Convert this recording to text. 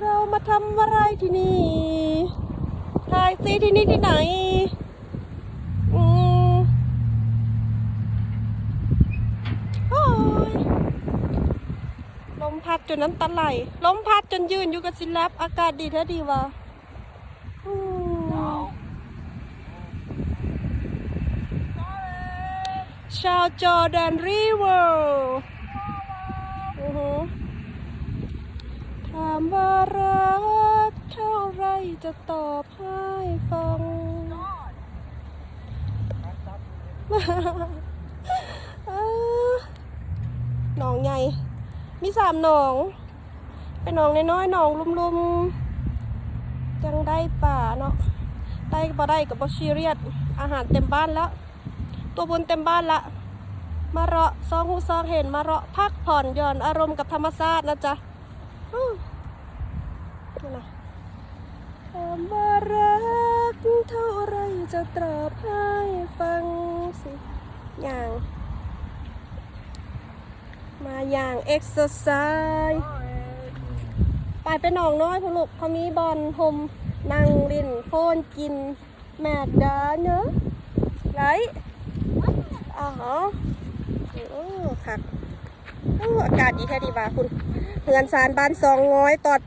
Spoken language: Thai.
เรามาทำอะไรที่นี่ทายซีที่นี่ที่ไหนอืมโอ้ยลมพัดจนน้ำตาไหลลมพัดจนยืนอยู่กับศิลปอากาศดีแท้ดีวะอืมชาวจอร์แดนริเวอร์อือหือ ว่ารักเท่าไรจะตอบให้ฟังน้อหนองใหญ่ มีสามหนอง เป็นหนองน้อยๆหนองลุมๆ จังได้ป่าเนาะ ได้บ่ได้กับบ่ซีเรียส อาหารเต็มบ้านแล้ว ตัวบนเต็มบ้านละ มาเราะซองหูซองเห็นมาเราะพักผ่อนหย่อนอารมณ์กับธรรมชาตินะจ๊ะ่นะคำว่ารักเท่าไรจะตอบให้ฟังสิอย่าง มาอย่างเอ็กซ์ไซส์ไปไปหนองน้อยพลูกเขามีบอลโฮมนั่งรินโฟนกิน แมดดาเนอะไรอ๋อโอ้ค่ะโอ้อากาศดีแท้ดีว่าคุณเฮือนซานบ้านซองง้อยตอด